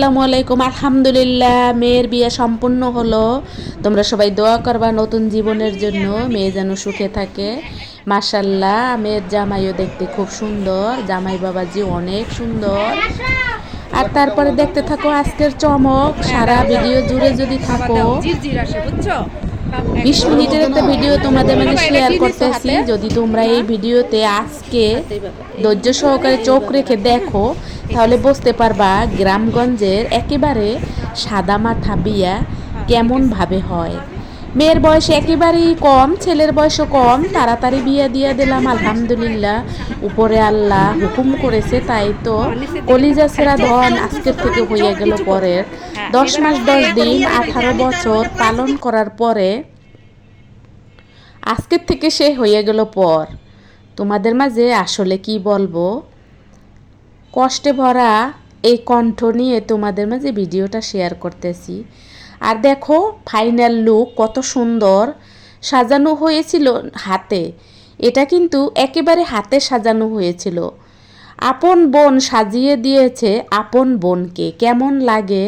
আসসালামু আলাইকুম। আলহামদুলিল্লাহ, মেয়ের বিয়ে সম্পূর্ণ হলো। তোমরা সবাই দোয়া করবা নতুন জীবনের জন্য, মেয়ে যেন সুখে থাকে। মাসাল্লাহ মেয়ের জামাইও দেখতে খুব সুন্দর। জামাই বাবাজি অনেক সুন্দর। আর তারপরে দেখতে থাকো আজকের চমক। সারা ভিডিও জুড়ে যদি থাকো, বিশ মিনিটের একটা ভিডিও তোমাদের মাঝে শেয়ার করতেছি। যদি তোমরা এই ভিডিওতে আজকে ধৈর্য সহকারে চোখ রেখে দেখো তাহলে বুঝতে পারবা গ্রামগঞ্জের একেবারে সাদা মাঠা বিয়া কেমন ভাবে হয়। মেয়ের বয়স একেবারেই কম, ছেলের বয়সও কম, তাড়াতাড়ি বিয়ে দিয়ে দিলাম, আলহামদুলিল্লাহ। উপরে আল্লাহ হুকুম করেছে, তাই তো। কলিজা সেরা ধন আজকের থেকে হয়ে গেল পরের। দশ মাস দশ দিন, আঠারো বছর পালন করার পরে আজকের থেকে সে হয়ে গেল পর। তোমাদের মাঝে আসলে কি বলব? কষ্টে ভরা এই কণ্ঠ নিয়ে তোমাদের মাঝে ভিডিওটা শেয়ার করতেছি। আর দেখো ফাইনাল লুক কত সুন্দর সাজানো হয়েছিল হাতে। এটা কিন্তু একেবারে হাতে সাজানো হয়েছিল। আপন বোন সাজিয়ে দিয়েছে আপন বোনকে। কেমন লাগে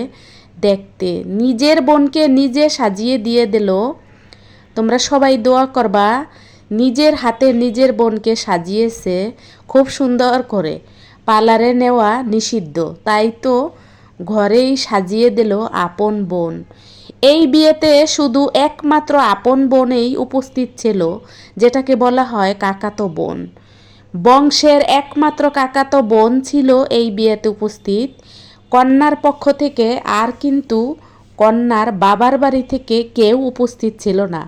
দেখতে? নিজের বোনকে নিজে সাজিয়ে দিয়ে দিল। তোমরা সবাই দোয়া করবা, নিজের হাতে নিজের বোনকে সাজিয়েছে খুব সুন্দর করে। পার্লারে নেওয়া নিষিদ্ধ। তাই তো ঘরেই সাজিয়ে দিল আপন বোন। এই বিয়েতে শুধু একমাত্র আপন বোনেই উপস্থিত ছিল, যেটাকে বলা হয় কাকাতো বোন। বংশের একমাত্র কাকাতো বোন ছিল এই বিয়েতে উপস্থিত। কন্যার পক্ষ থেকে আর কিন্তু কন্যার বাবার বাড়ি থেকে কেউ উপস্থিত ছিল না।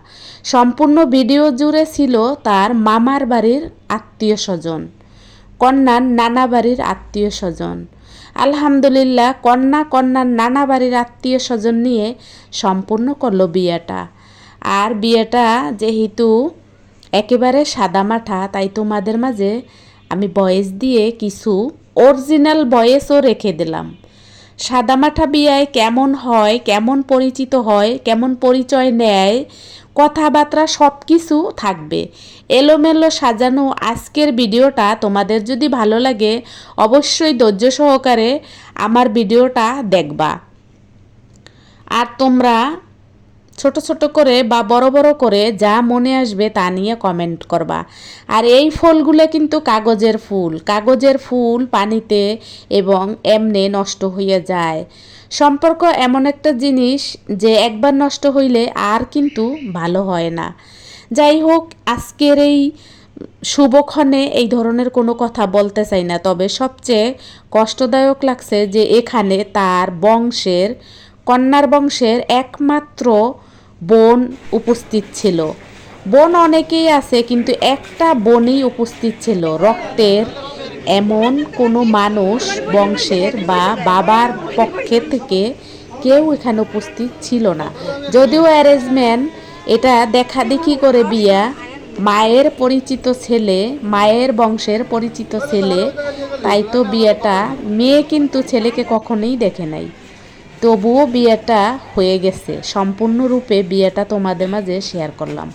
সম্পূর্ণ ভিডিও জুড়ে ছিল তার মামার বাড়ির আত্মীয় স্বজন। কন্যার নানা বাড়ির আত্মীয় স্বজন। আলহামদুলিল্লাহ, কন্যা কন্যার নানা বাড়ির আত্মীয় স্বজন নিয়ে সম্পূর্ণ করল বিয়েটা। আর বিয়েটা যেহেতু একেবারে সাদা মাঠা, তাই তোমাদের মাঝে আমি বয়েস দিয়ে কিছু অরিজিনাল বয়েসও রেখে দিলাম। সাদামাঠা বিয়ায় কেমন হয়, কেমন পরিচিত হয়, কেমন পরিচয় নেয়, কথাবার্তা সব কিছু থাকবে। এলোমেলো সাজানো আজকের ভিডিওটা তোমাদের যদি ভালো লাগে, অবশ্যই ধৈর্য সহকারে আমার ভিডিওটা দেখবা। আর তোমরা ছোট ছোট করে বা বড় বড় করে যা মনে আসবে তা নিয়ে কমেন্ট করবা। আর এই ফুলগুলো কিন্তু কাগজের ফুল। কাগজের ফুল পানিতে এবং এমনে নষ্ট হয়ে যায়। সম্পর্ক এমন একটা জিনিস যে একবার নষ্ট হইলে আর কিন্তু ভালো হয় না। যাই হোক, আজকের এই শুভক্ষণে এই ধরনের কোনো কথা বলতে চাই না, তবে সবচেয়ে কষ্টদায়ক লাগছে যে এখানে তার বংশের, কন্যার বংশের একমাত্র বোন উপস্থিত ছিল। বোন অনেকেই আছে, কিন্তু একটা বোনই উপস্থিত ছিল। রক্তের এমন কোনো মানুষ বংশের বা বাবার পক্ষে থেকে কেউ এখানে উপস্থিত ছিল না। যদিও অ্যারেঞ্জমেন্ট, এটা দেখা দেখি করে বিয়া, মায়ের পরিচিত ছেলে, মায়ের বংশের পরিচিত ছেলে, তাই তো বিয়েটা মেয়ে কিন্তু ছেলেকে কখনোই দেখে নাই। তবুও বিয়েটা হয়ে গেছে। সম্পূর্ণরূপে বিয়েটা তোমাদের মাঝে শেয়ার করলাম।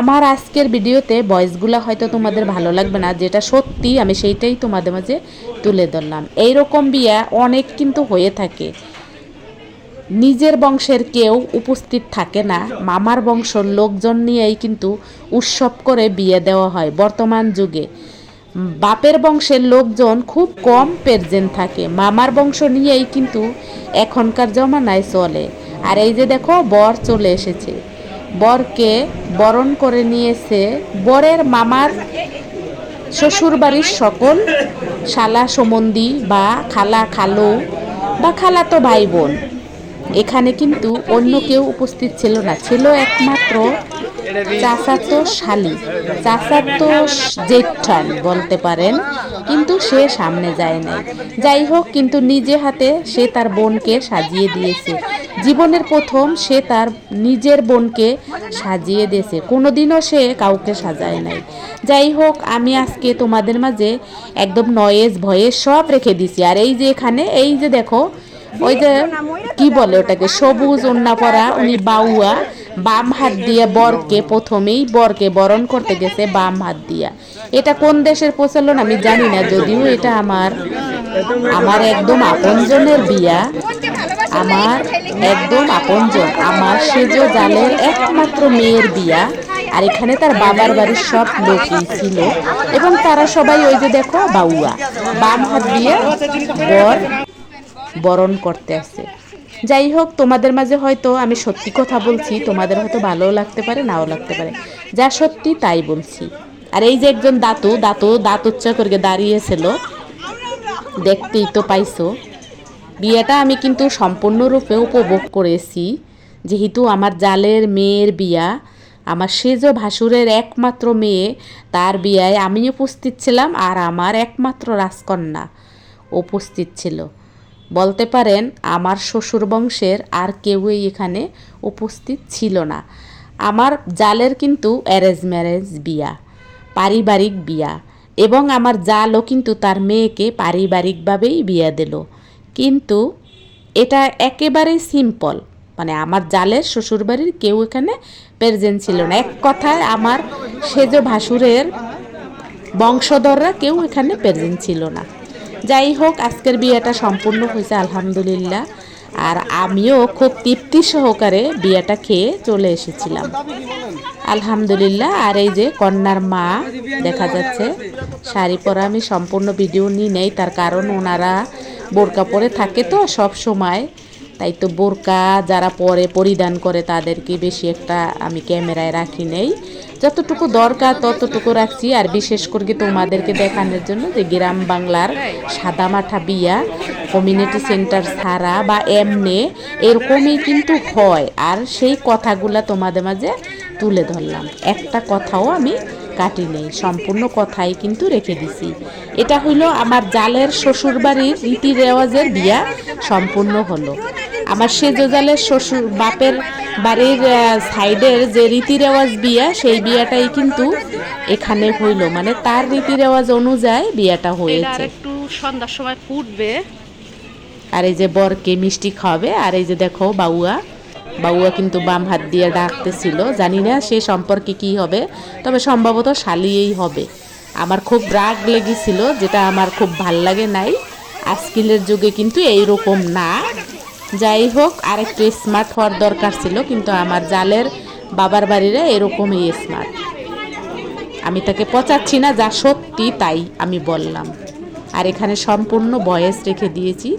আমার আজকের ভিডিওতে ভয়েসগুলো হয়তো তোমাদের ভালো লাগবে না, যেটা সত্যি আমি সেইটাই তোমাদের মাঝে তুলে ধরলাম। এইরকম বিয়া অনেক কিন্তু হয়ে থাকে। নিজের বংশের কেউ উপস্থিত থাকে না। মামার বংশর লোকজন নিয়েই কিন্তু উৎসব করে বিয়ে দেওয়া হয় বর্তমান যুগে। বাপের বংশের লোকজন খুব কম প্রেজেন্ট থাকে। মামার বংশ নিয়েই কিন্তু এখনকার জমানায় চলে। আর এই যে দেখো, বর চলে এসেছে। বরকে বরণ করে নিয়েছে বরের মামার শ্বশুর বাড়ির সকল শালা সমন্দি বা খালা খালো বা খালাতো ভাই বোন এখানে কিন্তু অন্য কেউ উপস্থিত ছিল না। ছিল একমাত্র চাচাতো শালি। জেঠান বলতে পারেন, কিন্তু সে সামনে যায় নাই। যাই হোক, কিন্তু নিজে হাতে সে তার বোনকে সাজিয়ে দিয়েছে। জীবনের প্রথম সে তার নিজের বোনকে সাজিয়ে দিয়েছে। কোনোদিনও সে কাউকে সাজায় নাই। যাই হোক, আমি আজকে তোমাদের মাঝে একদম নয়েজ ভয়েস সব রেখে দিছি। আর এই যে এখানে, এই যে দেখো ওই যে কি বলে ওটাকে? সবুজ ওন্না পরা, উনি বাউয়া, বাম হাত দিয়ে বরকে প্রথমেই বরকে বরণ করতে গেছে বাম হাত দিয়া। এটা কোন দেশের প্রচলন আমি জানি না, যদিও এটা আমার আমার একদম আপনজনের বিয়া। আমার একদম আপনজন। আমার সেজ জালের একমাত্র মেয়ের বিয়া। আর এখানে তার বাবার বাড়ির সব লোকই ছিল। এবং তারা সবাই ওই যে দেখো, বাউয়া। বাম হাত দিয়ে বর বরণ করতে আসে। যাই হোক, তোমাদের মাঝে হয়তো আমি সত্যি কথা বলছি, তোমাদের হয়তো ভালোও লাগতে পারে, নাও লাগতে পারে। যা সত্যি, তাই বলছি। আর এই যে একজন দাতু দাতু, দাঁত উচ্চ করে দাঁড়িয়েছিল, দেখতেই তো পাইছো। বিয়েটা আমি কিন্তু সম্পূর্ণরূপে উপভোগ করেছি। যেহেতু আমার জালের মেয়ের বিয়া, আমার সেজ ভাসুরের একমাত্র মেয়ে, তার বিয়ায় আমি উপস্থিত ছিলাম আর আমার একমাত্র রাজকন্যা উপস্থিত ছিল। বলতে পারেন, আমার শ্বশুর বংশের আর কেউই এখানে উপস্থিত ছিল না। আমার জালের কিন্তু অ্যারেঞ্জ ম্যারেজ বিয়া, পারিবারিক বিয়া এবং আমার জালও কিন্তু তার মেয়েকে পারিবারিকভাবেই বিয়া দিল। কিন্তু এটা একেবারেই সিম্পল মানে আমার জালের শ্বশুরবাড়ির কেউ এখানে প্রেজেন্ট ছিল না। এক কথায় আমার সেজ ভাসুরের বংশধররা কেউ এখানে প্রেজেন্ট ছিল না। যাই হোক, আজকের বিয়েটা সম্পূর্ণ হয়েছে, আলহামদুলিল্লাহ। আর আমিও খুব তৃপ্তি সহকারে বিয়েটা খেয়ে চলে এসেছিলাম। আলহামদুলিল্লাহ, আর এই যে কন্যার মা, দেখা যাচ্ছে, শাড়ি পরা আমি সম্পূর্ণ ভিডিও নিই নেই, তার কারণ ওনারা বোরকা পরে থাকে তো সব সময়। তাই তো বোরকা যারা পরে পরিধান করে তাদেরকে বেশি একটা আমি ক্যামেরায় রাখি নেই। যতটুকু দরকার ততটুকু রাখছি, আর বিশেষ করে তোমাদেরকে দেখানোর জন্য যে গ্রাম বাংলার সাদামাঠা বিয়া কমিউনিটি সেন্টার ছাড়া বা এমনে এরকমই কিন্তু হয়। আর সেই কথাগুলো তোমাদের মাঝে তুলে ধরলাম। একটা কথাও আমি কাটি নেই, সম্পূর্ণ কথাই কিন্তু রেখে দিছি। এটা হইল আমার জালের শ্বশুরবাড়ির রীতি রেওয়াজের বিয়া সম্পূর্ণ হলো। আমার সে জালের শ্বশুর বাপের বাড়ির সাইডের যে রীতি রেওয়াজ বিয়া সেই বিয়াটাই কিন্তু এখানে হইল। মানে তার রীতি রেওয়াজ অনুযায়ী বিয়াটা হয়েছে। একটু সন্ধ্যার সময় ফুটবে। আর এই যে বরকে মিষ্টি খাওয়াবে আর এই যে দেখো বাউয়া। বাউয়া কিন্তু বাম হাত দিয়ে ডাকতেছিল। জানি না সে সম্পর্কে কি হবে তবে সম্ভবত শালিয়েই হবে। আমার খুব রাগ লেগেছিল যেটা আমার খুব ভালো লাগে নাই। আজকালের যুগে কিন্তু এই রকম না। যাই হোক আর একটু স্মার্ট হওয়ার দরকার ছিল, কিন্তু আমার জালের বাবার বাড়িরে এরকমই স্মার্ট আমি তাকে পচাচ্ছি না, যা সত্যি তাই আমি বললাম। আর এখানে সম্পূর্ণ বয়স রেখে দিয়েছি।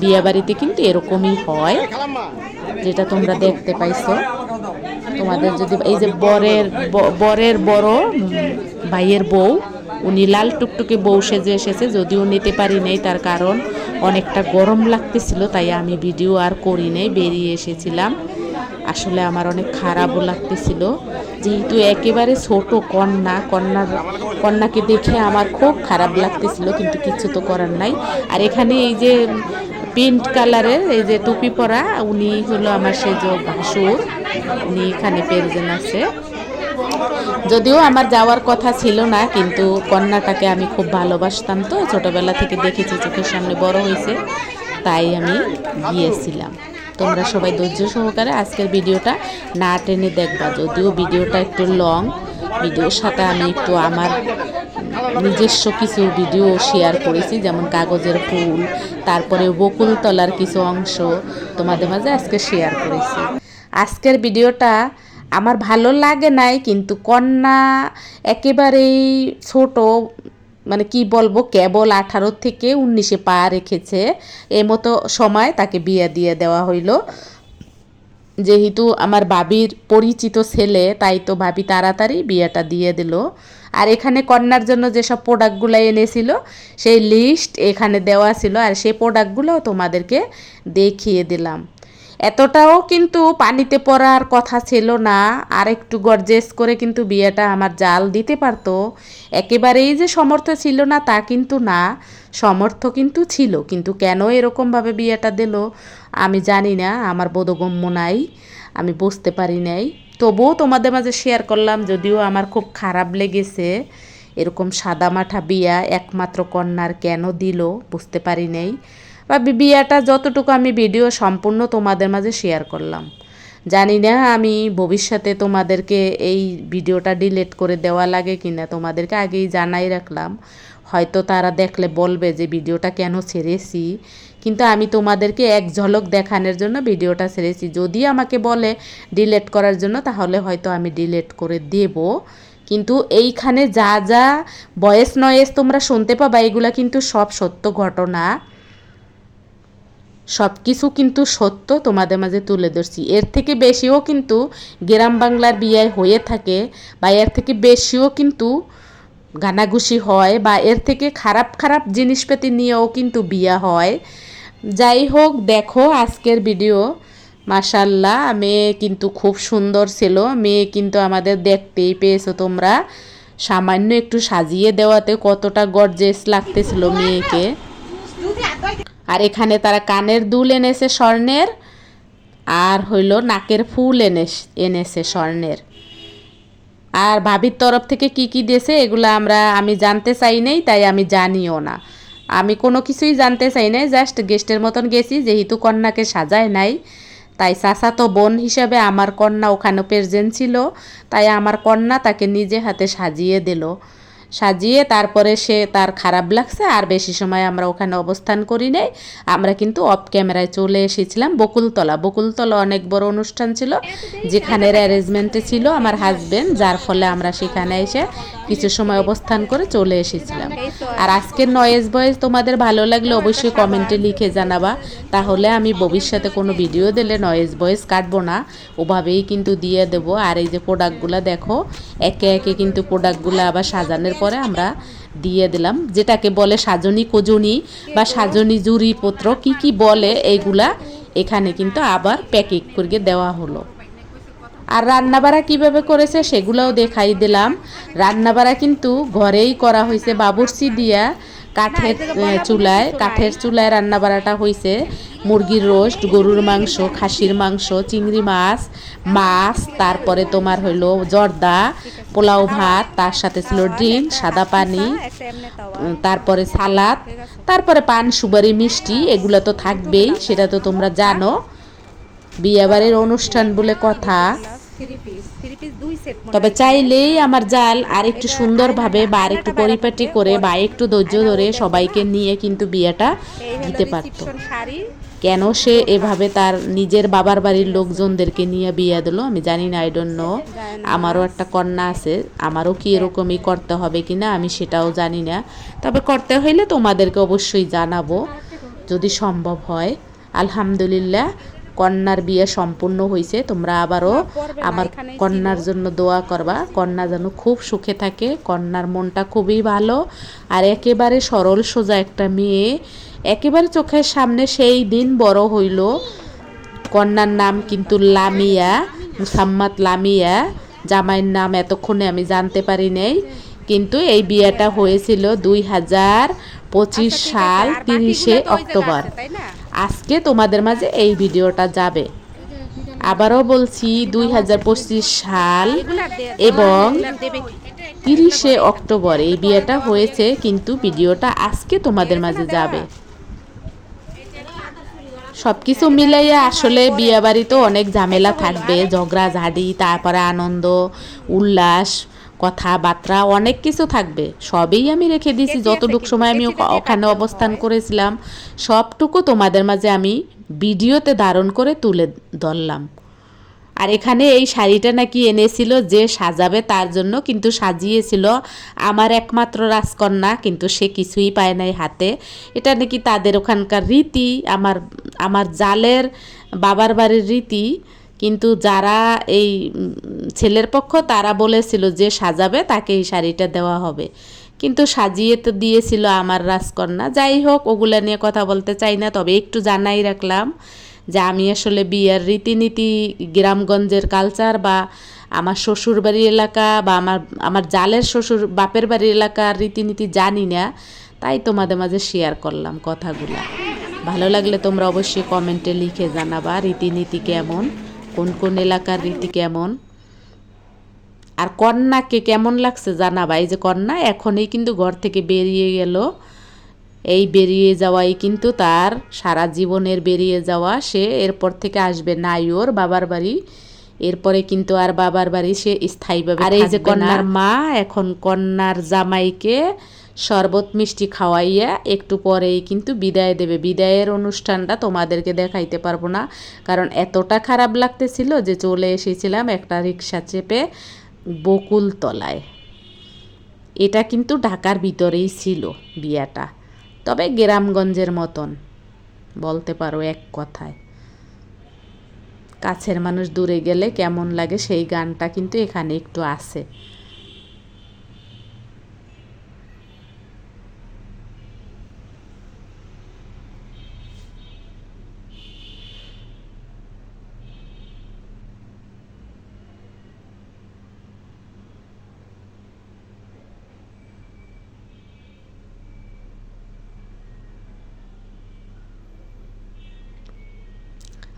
বিয়ে বাড়িতে কিন্তু এরকমই হয়, যেটা তোমরা দেখতে পাইছো। তোমাদের যদি এই যে বরের বরের বড় ভাইয়ের বউ উনি লাল টুকটুকে বউ সেজে এসেছে, যদিও নিতে পারি নাই, তার কারণ অনেকটা গরম লাগতেছিল, তাই আমি ভিডিও আর করি নাই, বেরিয়ে এসেছিলাম। আসলে আমার অনেক খারাপও লাগতেছিল। যেহেতু একেবারে ছোট কন্যা, কন্যার, কন্যাকে দেখে আমার খুব খারাপ লাগতেছিল, কিন্তু কিছু তো করার নাই। আর এখানে এই যে পিঙ্ক কালারের এই যে টুপি পরা, উনি হলো আমার সেজ ভাসুর। উনি এখানে পেরজেন আছে। যদিও আমার যাওয়ার কথা ছিল না, কিন্তু কন্যাটাকে আমি খুব ভালোবাসতাম তো। ছোটবেলা থেকে দেখেছি চোখের সামনে বড় হয়েছে, তাই আমি গিয়েছিলাম। তোমরা সবাই ধৈর্য সহকারে আজকের ভিডিওটা না টেনে দেখবা। যদিও ভিডিওটা একটু লং, ভিডিওর সাথে আমি একটু আমার নিজস্ব কিছু ভিডিও শেয়ার করেছি, যেমন কাগজের ফুল, তারপরে বকুলতলার কিছু অংশ তোমাদের মাঝে আজকে শেয়ার করেছি। আজকের ভিডিওটা আমার ভালো লাগে নাই, কিন্তু কন্যা একেবারেই ছোট মানে কি বলব, কেবল আঠারো থেকে উনিশে পা রেখেছে। মতো সময় তাকে বিয়ে দিয়ে দেওয়া হইল। যেহেতু আমার বাবির পরিচিত ছেলে, তাই তো ভাবি তাড়াতাড়ি বিয়েটা দিয়ে দিল। আর এখানে কন্যার জন্য যেসব প্রোডাক্টগুলো এনেছিল, সেই লিস্ট এখানে দেওয়া ছিল। আর সেই প্রোডাক্টগুলোও তোমাদেরকে দেখিয়ে দিলাম। এতটাও কিন্তু পানিতে পড়ার কথা ছিল না। আর একটু গর্জেস করে কিন্তু বিয়েটা আমার জাল দিতে পারতো। একেবারেই যে সমর্থ ছিল না তা কিন্তু না। সমর্থ কিন্তু ছিল, কিন্তু কেন এরকমভাবে বিয়েটা দিল আমি জানি না, আমার বোধগম্য নাই, আমি বুঝতে পারি নাই। তবুও তোমাদের মাঝে শেয়ার করলাম, যদিও আমার খুব খারাপ লেগেছে। এরকম সাদামাঠা বিয়া একমাত্র কন্যার কেন দিল বুঝতে পারি নাই। বা বিয়াটা যতটুকু আমি ভিডিও সম্পূর্ণ তোমাদের মাঝে শেয়ার করলাম। জানি না আমি ভবিষ্যতে তোমাদেরকে এই ভিডিওটা ডিলেট করে দেওয়া লাগে কিনা, তোমাদেরকে আগেই জানাই রাখলাম। হয়তো তারা দেখলে বলবে যে ভিডিওটা কেন ছেড়েছি, কিন্তু আমি তোমাদেরকে এক ঝলক দেখানোর জন্য ভিডিওটা ছেড়েছি। যদি আমাকে বলে ডিলেট করার জন্য, তাহলে হয়তো আমি ডিলেট করে দেব। কিন্তু এইখানে যা যা বয়েস নয়েস তোমরা শুনতে পাবা, এগুলা কিন্তু সব সত্য ঘটনা। সব কিছু কিন্তু সত্য তোমাদের মাঝে তুলে ধরছি। এর থেকে বেশিও কিন্তু গ্রাম বাংলার বিয়ে হয়ে থাকে বা এর থেকে বেশিও কিন্তু গানাগুষি হয় বা এর থেকে খারাপ খারাপ জিনিসপাতি নিয়েও কিন্তু বিয়া হয়। যাই হোক, দেখো আজকের ভিডিও মাশাল্লাহ মেয়ে কিন্তু খুব সুন্দর ছিল। মেয়ে কিন্তু আমাদের দেখতেই পেয়েছ তোমরা। সামান্য একটু সাজিয়ে দেওয়াতে কতটা গর্জেস লাগতেছিল মেয়েকে। আর এখানে তারা কানের দুল এনেছে স্বর্ণের, আর হইল নাকের ফুল এনে এনেছে স্বর্ণের। আর ভাবির তরফ থেকে কি কি দিয়েছে এগুলো আমরা, আমি জানতে চাই নাই, তাই আমি জানিও না। আমি কোনো কিছুই জানতে চাই নাই, জাস্ট গেস্টের মতন গেছি, যেহেতু কন্যাকে সাজায় নাই, তাই চাচাতো বোন হিসাবে আমার কন্যা ওখানে প্রেজেন্ট ছিল, তাই আমার কন্যা তাকে নিজে হাতে সাজিয়ে দিল। সাজিয়ে তারপরে সে তার খারাপ লাগছে, আর বেশি সময় আমরা ওখানে অবস্থান করি নাই। আমরা কিন্তু অফ ক্যামেরায় চলে এসেছিলাম, বকুলতলা। বকুলতলা অনেক বড় অনুষ্ঠান ছিল, যেখানের অ্যারেঞ্জমেন্টে ছিল আমার হাজবেন্ড যার ফলে আমরা সেখানে এসে কিছু সময় অবস্থান করে চলে এসেছিলাম। আর আজকের নয়েজ ভয়েস তোমাদের ভালো লাগলে অবশ্যই কমেন্টে লিখে জানাবা। তাহলে আমি ভবিষ্যতে কোনো ভিডিও দিলে নয়েজ ভয়েস কাটবো না। ওভাবেই কিন্তু দিয়ে দেব। আর এই যে প্রোডাক্টগুলো দেখো একে একে কিন্তু প্রোডাক্টগুলো আবার সাজানোর পরে আমরা দিয়ে দিলাম। যেটাকে বলে সাজনি কোজনি বা সাজনি জুরিপত্র কি কি বলে এইগুলা এখানে কিন্তু আবার প্যাকিং করে দেওয়া হলো। আর রান্নাবাড়া কীভাবে করেছে সেগুলোও দেখাই দিলাম। রান্নাবাড়া কিন্তু ঘরেই করা হয়েছে বাবুর্চি দিয়া কাঠের চুলায় কাঠের চুলায় রান্নাবাড়াটা হয়েছে। মুরগির রোস্ট, গরুর মাংস, খাসির মাংস, চিংড়ি মাছ মাছ, তারপরে তোমার হইল জর্দা, পোলাও ভাত, তার সাথে ছিল ড্রিঙ্ক সাদা পানি, তারপরে সালাদ, তারপরে পান, সুপারি, মিষ্টি, এগুলো তো থাকবেই, সেটা তো তোমরা জানো। বিয়েবাড়ির অনুষ্ঠান বলে কথা। তবে চাইলেই আমার জাল আর একটু সুন্দরভাবে বা আর একটু পরিপাটি করে বা একটু ধৈর্য ধরে সবাইকে নিয়ে কিন্তু বিয়েটা দিতে পারত। কেন সে এভাবে তার নিজের বাবার বাড়ির লোকজনদেরকে নিয়ে বিয়ে দিল আমি জানি না আই ডোন্ট নো। আমারও একটা কন্যা আছে আমারও কি এরকমই করতে হবে কিনা আমি সেটাও জানি না। তবে করতে হইলে তোমাদেরকে অবশ্যই জানাব যদি সম্ভব হয়। আলহামদুলিল্লাহ কন্যার বিয়ে সম্পূর্ণ হয়েছে তোমরা আবারও আমার কন্যার জন্য দোয়া করবা। কন্যা যেন খুব সুখে থাকে কন্যার মনটা খুবই ভালো। আর একেবারে সরল সোজা একটা মেয়ে একেবারে চোখের সামনে সেই দিন বড় হইল। কন্যার নাম কিন্তু লামিয়া মুসাম্মাত লামিয়া। জামাইয়ের নাম এতক্ষণে আমি জানতে পারি নাই। কিন্তু এই বিয়েটা হয়েছিল দুই হাজার পঁচিশ সাল তিরিশে অক্টোবর। আজকে তোমাদের মাঝে এই ভিডিওটা যাবে। আবারও বলছি, দুই হাজার পঁচিশ সাল এবং তিরিশে অক্টোবর এই বিয়েটা হয়েছে, কিন্তু ভিডিওটা আজকে তোমাদের মাঝে যাবে। সব কিছু মিলাইয়া আসলে বিয়ে বাড়িতেও অনেক ঝামেলা থাকবে ঝগড়া ঝাড়ি তারপরে আনন্দ, উল্লাস কথাবার্তা অনেক কিছু থাকবে। সবই আমি রেখে দিয়েছি যতটুকু সময় আমি ওখানে অবস্থান করেছিলাম সবটুকু তোমাদের মাঝে আমি ভিডিওতে ধারণ করে তুলে ধরলাম। আর এখানে এই শাড়িটা নাকি এনেছিল যে সাজাবে তার জন্য কিন্তু সাজিয়েছিল আমার একমাত্র রাজকন্যা কিন্তু সে কিছুই পায় নাই হাতে। এটা নাকি তাদের ওখানকার রীতি আমার আমার জালের বাবার বাড়ির রীতি। কিন্তু যারা এই ছেলের পক্ষ, তারা বলেছিল যে সাজাবে, তাকে এই শাড়িটা দেওয়া হবে। কিন্তু সাজিয়ে তো দিয়েছিল আমার রাজকন্যা। যাই হোক, ওগুলা নিয়ে কথা বলতে চাই না, তবে একটু জানাই রাখলাম যে আমি আসলে বিয়ের রীতিনীতি, গ্রামগঞ্জের কালচার বা আমার শ্বশুর বাড়ির এলাকা বা আমার আমার জালের শ্বশুর, বাপের বাড়ির এলাকার রীতিনীতি জানি না, তাই তোমাদের মাঝে শেয়ার করলাম কথাগুলো। ভালো লাগলে তোমরা অবশ্যই কমেন্টে লিখে জানাবা, রীতিনীতি কেমন? কোন কোন এলাকার রীতি কেমন? আর কন্যাকে কেমন লাগছে জানাবা? এই যে কন্যা এখনই কিন্তু ঘর থেকে বেরিয়ে গেল। এই বেরিয়ে যাওয়াই কিন্তু তার সারা জীবনের বেরিয়ে যাওয়া। সে এরপর থেকে আসবে নাই ওর বাবার বাড়ি। এরপরে কিন্তু আর বাবার বাড়ি সে স্থায়ীভাবে আর এই যে কন্যার মা এখন কন্যার জামাইকে শরবত মিষ্টি খাওয়াইয়া একটু পরেই কিন্তু বিদায় দেবে। বিদায়ের অনুষ্ঠানটা তোমাদেরকে দেখাইতে পারব না, কারণ এতটা খারাপ লাগতেছিল যে চলে এসেছিলাম একটা রিক্সা চেপে বকুলতলায়। এটা কিন্তু ঢাকার ভিতরেই ছিল বিয়াটা, তবে গ্রামগঞ্জের মতন, বলতে পারো এক কথায়। কাছের মানুষ দূরে গেলে কেমন লাগে সেই গানটা কিন্তু এখানে একটু আছে।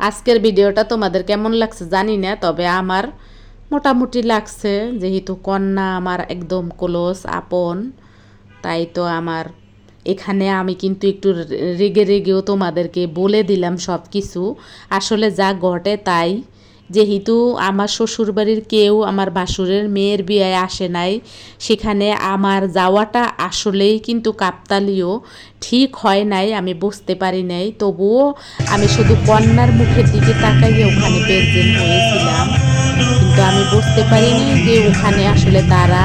আজকের ভিডিওটা তোমাদের কেমন লাগছে জানি না, তবে আমার মোটামুটি লাগছে। যেহেতু কন্যা আমার একদম ক্লোজ আপন, তাই তো আমার এখানে আমি কিন্তু একটু রেগে রেগেও তোমাদেরকে বলে দিলাম সব কিছু আসলে যা ঘটে তাই। যেহেতু আমার শ্বশুরবাড়ির কেউ আমার বাসুরের মেয়ের বিয়ে আসে নাই, সেখানে আমার যাওয়াটা আসলেই কিন্তু কাকতালীয় ঠিক হয় নাই, আমি বুঝতে পারি নাই। তবুও আমি শুধু কন্যার মুখের দিকে তাকাইয়ে ওখানে প্রেজেন্ট হয়েছিলাম। কিন্তু আমি বুঝতে পারিনি যে ওখানে আসলে তারা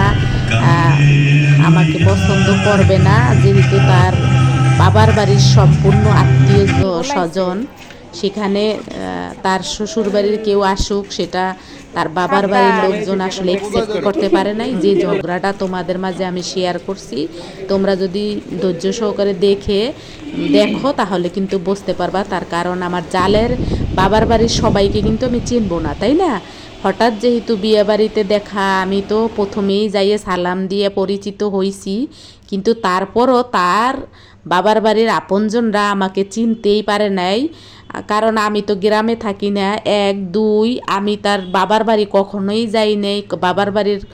আমাকে পছন্দ করবে না, যেহেতু তার বাবার বাড়ির সম্পূর্ণ আত্মীয় স্বজন। সেখানে তার শ্বশুর বাড়ির কেউ আসুক সেটা তার বাবার বাড়ির লোকজন আসলে একসেপ্ট করতে পারে নাই। যে ঝগড়াটা তোমাদের মাঝে আমি শেয়ার করছি তোমরা যদি ধৈর্য সহকারে দেখে দেখো তাহলে কিন্তু বুঝতে পারবা। তার কারণ আমার জালের বাবার বাড়ির সবাইকে কিন্তু আমি চিনবো না তাই না? হঠাৎ যেহেতু বিয়ে বাড়িতে দেখা আমি তো প্রথমেই যাইয়ে সালাম দিয়ে পরিচিত হইছি। কিন্তু তারপরও তার বাবার বাড়ির আপনজনরা আমাকে চিনতেই পারে নাই। কারণ আমি তো গ্রামে থাকি না। এক, দুই, আমি তার বাবার বাড়ি কখনোই যাই নাই। বাবার বাড়ির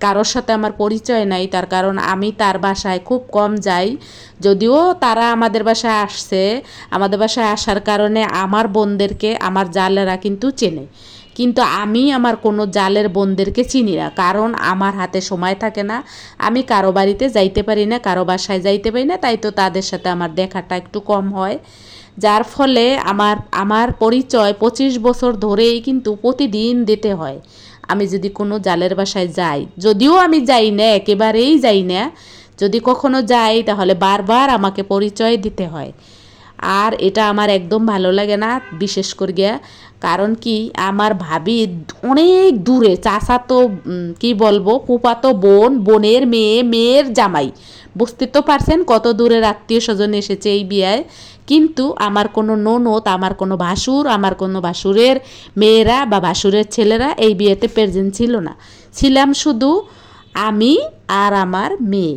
কারোর সাথে আমার পরিচয় নাই। তার কারণ আমি তার বাসায় খুব কম যাই। যদিও তারা আমাদের বাসায় আসছে। আমাদের বাসায় আসার কারণে আমার বোনদেরকে, আমার জালেরা কিন্তু চেনে। কিন্তু আমি আমার কোনো জালের বোনদেরকে চিনি না। কারণ আমার হাতে সময় থাকে না। আমি কারও বাড়িতে যাইতে পারি না, কারও বাসায় যাইতে পারি না। তাই তো তাদের সাথে আমার দেখাটা একটু কম হয়। যার ফলে আমার আমার পরিচয় পঁচিশ বছর ধরেই কিন্তু প্রতিদিন দিতে হয়। আমি যদি কোনো জালের বাসায় যাই, যদিও আমি যাই না, একেবারেই যাই না, যদি কখনো যাই তাহলে বারবার আমাকে পরিচয় দিতে হয়। আর এটা আমার একদম ভালো লাগে না, বিশেষ করে কারণ কি? আমার ভাবি অনেক দূরে চাচা তো কি বলব ফুপাতো বোন, বোনের মেয়ে, মেয়ের জামাই। বুঝতে তো পারছেন কত দূরের আত্মীয় স্বজন এসেছে এই বিয়ায়। কিন্তু আমার কোনো ননদ, আমার কোনো ভাসুর, আমার কোনো ভাসুরের মেয়েরা বা ভাসুরের ছেলেরা এই বিয়েতে প্রেজেন্ট ছিল না। ছিলাম শুধু আমি আর আমার মেয়ে।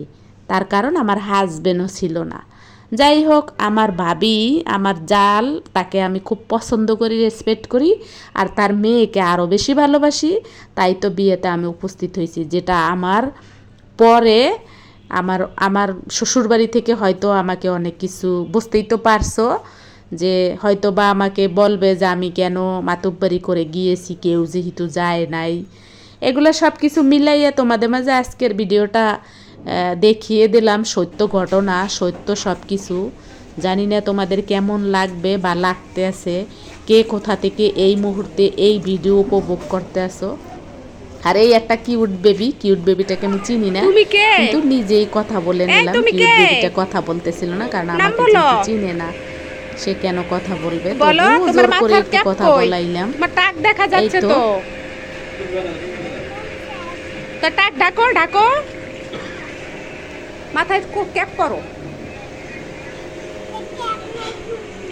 তার কারণ আমার হাজবেন্ডও ছিল না। যাই হোক আমার ভাবি, আমার জাল, তাকে আমি খুব পছন্দ করি রেসপেক্ট করি, আর তার মেয়েকে আরও বেশি ভালোবাসি। তাই তো বিয়েতে আমি উপস্থিত হয়েছি, যেটা আমার পরে আমার আমার শ্বশুরবাড়ি থেকে হয়তো আমাকে অনেক কিছু বুঝতেই তো পারছ, যে হয়তো বা আমাকে বলবে যে আমি কেন মাতব্বারি করে গিয়েছি, কেউ যেহেতু যায় নাই। এগুলো সব কিছু মিলাইয়া তোমাদের মাঝে আজকের ভিডিওটা দেখিয়ে দিলাম সত্য ঘটনা সত্য সব কিছু জানি না তোমাদের কেমন লাগবে বা লাগতে আছে। কে কোথা থেকে এই মুহূর্তে এই ভিডিও উপভোগ করতে আসো আর এই একটা কিউট বেবি কিউট বেবিটাকে আমি চিনি না কিন্তু নিজেই কথা বলে নিলাম। কিউট বেবিটা কথা বলতেছিল না কারণ আমাকে চিনে না। সে কেন কথা বলবে? বলো জোর করে একটু কথা বলাইলাম। টাক দেখা যাচ্ছে তো। তো। তা টাক ঢাকো ঢাকো। মাথায় ক্যাপ পরো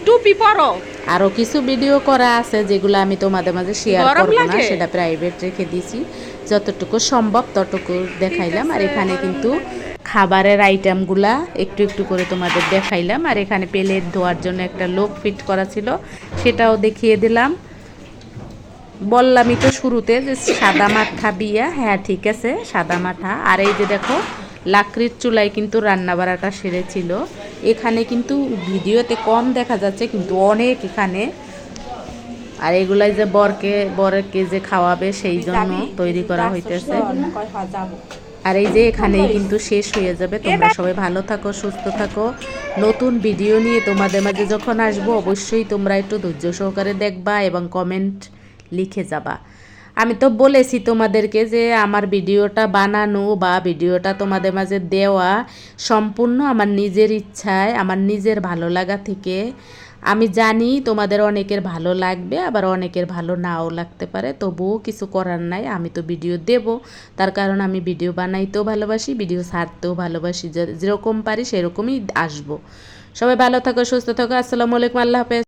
টুপি পরো। আরও কিছু ভিডিও করা আছে যেগুলো আমি তোমাদের মাঝে শেয়ার করব না সেটা প্রাইভেট রেখে দিয়েছি যতটুকু সম্ভব ততটুকু দেখাইলাম। আর এখানে কিন্তু খাবারের আইটেমগুলা একটু একটু করে তোমাদের দেখাইলাম। আর এখানে প্লেট ধোয়ার জন্য একটা লোক ফিট করা ছিল সেটাও দেখিয়ে দিলাম। বললামই তো শুরুতে যে সাদা মাঠা বিয়া হ্যাঁ ঠিক আছে সাদা মাঠা আর এই যে দেখো লাকড়ির চুলায় কিন্তু রান্না বাড়াটা সেরেছিল। এখানে কিন্তু ভিডিওতে কম দেখা যাচ্ছে কিন্তু অনেক এখানে। আর এগুলাই যে বরকে বরকে যে খাওয়াবে সেই জন্য তৈরি করা হইতেছে। আর এই যে এখানেই কিন্তু শেষ হয়ে যাবে। তোমরা সবাই ভালো থাকো সুস্থ থাকো। নতুন ভিডিও নিয়ে তোমাদের মাঝে যখন আসব অবশ্যই তোমরা একটু ধৈর্য সহকারে দেখবা এবং কমেন্ট লিখে যাবা। আমি তো বলেছি তোমাদেরকে যে আমার ভিডিওটা বানানো বা ভিডিওটা তোমাদের মাঝে দেওয়া সম্পূর্ণ আমার নিজের ইচ্ছায়, আমার নিজের ভালো লাগা থেকে। আমি জানি তোমাদের অনেকের ভালো লাগবে, আবার অনেকের ভালো নাও লাগতে পারে, তবুও কিছু করার নাই, আমি তো ভিডিও দেব। তার কারণ আমি ভিডিও বানাইতেও ভালোবাসি, ভিডিও ছাড়তেও ভালোবাসি যেরকম পারি সেরকমই আসব। সবাই ভালো থাকো, সুস্থ থাকো, আসসালামু আলাইকুম, আল্লাহ হাফেজ।